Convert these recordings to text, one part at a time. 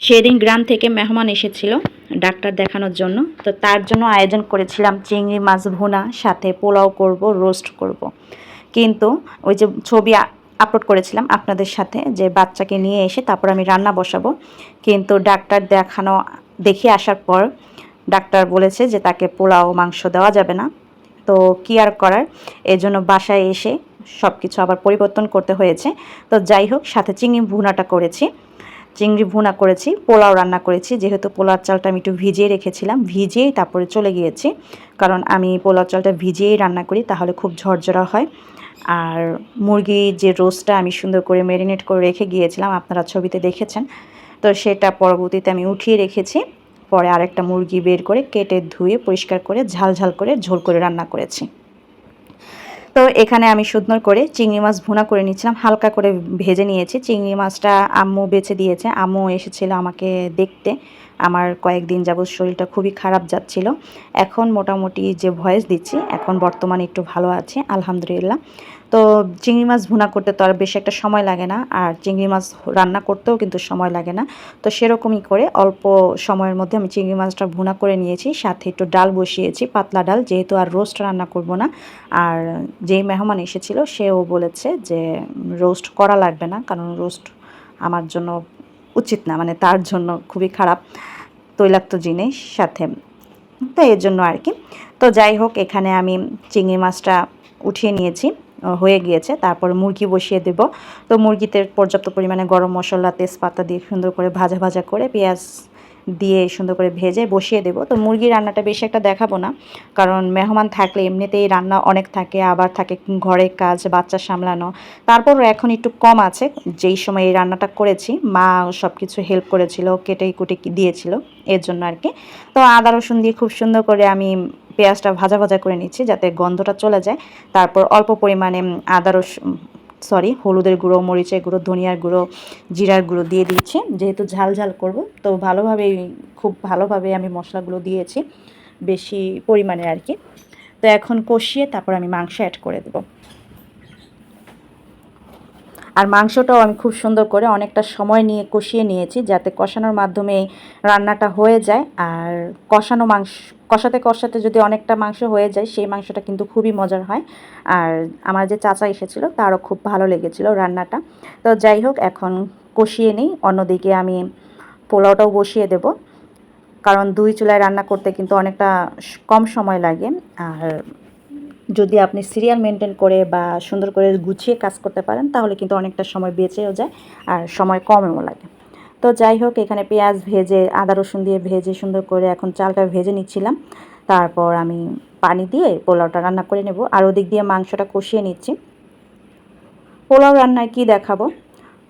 সেদিন গ্রাম থেকে মেহমান এসেছিল ডাক্তার দেখানোর জন্য। তো তার জন্য আয়োজন করেছিলাম চিংড়ি মাছ ভুনা, সাথে পোলাও করব, রোস্ট করব। কিন্তু ওই যে ছবি আপলোড করেছিলাম আপনাদের সাথে, যে বাচ্চাকে নিয়ে এসে তারপর আমি রান্না বসাবো। কিন্তু ডাক্তার দেখানো, দেখে আসার পর ডাক্তার বলেছে যে তাকে পোলাও মাংস দেওয়া যাবে না। তো কি আর করার? এজন্য বাসায় এসে সব কিছু আবার পরিবর্তন করতে হয়েছে। তো যাই হোক, সাথে চিংড়ি ভুনাটা করেছি। চিংড়ি ভুনা করেছি, পোলাও রান্না করেছি, যেহেতু পোলার চালটা আমি একটু ভিজিয়ে রেখেছিলাম, ভিজিয়েই তারপরে চলে গিয়েছি। কারণ আমি পোলাও চালটা ভিজিয়েই রান্না করি, তাহলে খুব ঝরঝরা হয়। আর মুরগির যে রোস্টটা আমি সুন্দর করে ম্যারিনেট করে রেখে গিয়েছিলাম, আপনারা ছবিতে দেখেছেন। তো সেটা পরবর্তীতে আমি উঠিয়ে রেখেছি, পরে আরেকটা মুরগি বের করে কেটে ধুয়ে পরিষ্কার করে ঝাল ঝাল করে ঝোল করে রান্না করেছি। তো এখানে আমি সুন্দর করে চিংড়ি মাছ ভুনা করে নিচ্ছিলাম হালকা করে ভেজে নিয়েছি। চিংড়ি মাছটা আম্মু বেছে দিয়েছে। আম্মু এসেছিল আমাকে দেখতে। আমার কয়েকদিন যাবৎ শরীরটা খুবই খারাপ যাচ্ছিল। এখন মোটামুটি যে ভয়েস দিচ্ছি, এখন বর্তমানে একটু ভালো আছে, আলহামদুলিল্লাহ। তো চিংড়ি মাছ ভুনা করতে তো আর বেশি একটা সময় লাগে না, আর চিংড়ি মাছ রান্না করতেও কিন্তু সময় লাগে না। তো সেরকমই করে অল্প সময়ের মধ্যে আমি চিংড়ি মাছটা ভুনা করে নিয়েছি, সাথে একটু ডাল বসিয়েছি, পাতলা ডাল, যেহেতু আর রোস্ট রান্না করব না। আর যেই মেহমান এসেছিল, সেও বলেছে যে, রোস্ট করা লাগবে না, কারণ রোস্ট আমার জন্য উচিত না মানে তার জন্য খুবই খারাপ তৈলাক্ত জিনিস সাথে। তো এর জন্য আর কি। তো যাই হোক, এখানে আমি চিংড়ি মাছটা উঠিয়ে নিয়েছি হয়ে গিয়েছে। তারপর মুরগি বসিয়ে দেব। তো মুরগিতে পর্যাপ্ত পরিমাণে গরম মশলা, তেজপাতা দিয়ে সুন্দর করে ভাজা ভাজা করে পেঁয়াজ দিয়ে সুন্দর করে ভেজে বসিয়ে দেবো। তো মুরগি রান্নাটা বেশি একটা দেখাবো না, কারণ মেহমান থাকলে এমনিতেই রান্না অনেক থাকে, আবার থাকে ঘরের কাজ, বাচ্চা সামলানো। তারপরও এখন একটু কম আছে, যেই সময় এই রান্নাটা করেছি, মা সব কিছু হেল্প করেছিল কেটে কুটে দিয়েছিল, এর জন্য আর কি। তো আদা, রসুন দিয়ে খুব সুন্দর করে আমি পেঁয়াজটা ভাজা ভাজা করে নিচ্ছি, যাতে গন্ধটা চলে যায়। তারপর অল্প পরিমাণে আদা, রসুন সরি, হলুদের গুঁড়ো, মরিচের গুঁড়ো, ধনিয়ার গুঁড়ো, জিরার গুঁড়ো দিয়ে দিচ্ছি যেহেতু ঝাল ঝাল করব, তো ভালোভাবে খুব ভালোভাবে আমি মশলাগুলো দিয়েছি, বেশি পরিমাণে আর কি। তো এখন কষিয়ে তারপর আমি মাংস অ্যাড করে দেবো। আর মাংসটাও আমি খুব সুন্দর করে অনেকটা সময় নিয়ে কষিয়ে নিয়েছি যাতে কষানোর মাধ্যমে রান্নাটা হয়ে যায়। আর কষানো মাংস, কষাতে কষাতে যদি অনেকটা মাংস হয়ে যায়, সেই মাংসটা কিন্তু খুবই মজার হয়। আর আমার যে চাচা এসেছিল, তারও খুব ভালো লেগেছিলো রান্নাটা। তো যাই হোক, এখন কষিয়ে নিই, অন্যদিকে আমি পোলাওটাও বসিয়ে দেব। কারণ দুই চুলায় রান্না করতে কিন্তু অনেকটা কম সময় লাগে। আর যদি আপনি সিরিয়াল মেনটেন করে বা সুন্দর করে গুছিয়ে কাজ করতে পারেন, তাহলে কিন্তু অনেকটা সময় বেঁচেও যায় আর সময় কমেও লাগে। তো যাই হোক, এখানে পেঁয়াজ ভেজে, আদা রসুন দিয়ে ভেজে সুন্দর করে এখন চালটা ভেজে নিচ্ছিলাম। তারপর আমি পানি দিয়ে পোলাওটা রান্না করে নেব। আর ওদিক দিয়ে মাংসটা কষিয়ে নিচ্ছি। পোলাও রান্নায় কি দেখাবো?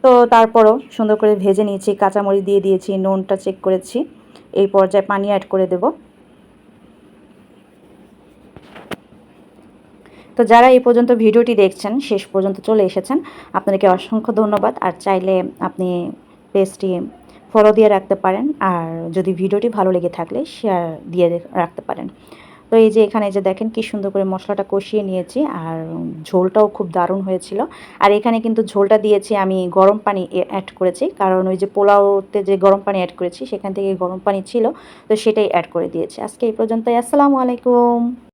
তো তারপরও সুন্দর করে ভেজে নিয়েছি, কাঁচামরিচ দিয়ে দিয়েছি, নুনটা চেক করেছি। এই পর্যায়ে পানি অ্যাড করে দেবো। তো যারা এই পর্যন্ত ভিডিওটি দেখছেন, শেষ পর্যন্ত চলে এসেছেন, আপনাদেরকে অসংখ্য ধন্যবাদ। আর চাইলে আপনি পেজটি ফলো দিয়ে রাখতে পারেন, আর যদি ভিডিওটি ভালো লেগে থাকলে শেয়ার দিয়ে রাখতে পারেন। তো এই যে এখানে যে দেখেন কি সুন্দর করে মশলাটা কষিয়ে নিয়েছি, আর ঝোলটাও খুব দারুণ হয়েছিল। আর এখানে কিন্তু ঝোলটা দিয়েছি আমি গরম পানি অ্যাড করেছি, কারণ ওই যে পোলাওতে যে গরম পানি অ্যাড করেছি, সেখান থেকে গরম পানি ছিল, তো সেটাই অ্যাড করে দিয়েছি। আজকে এই পর্যন্তই, আসসালামু আলাইকুম।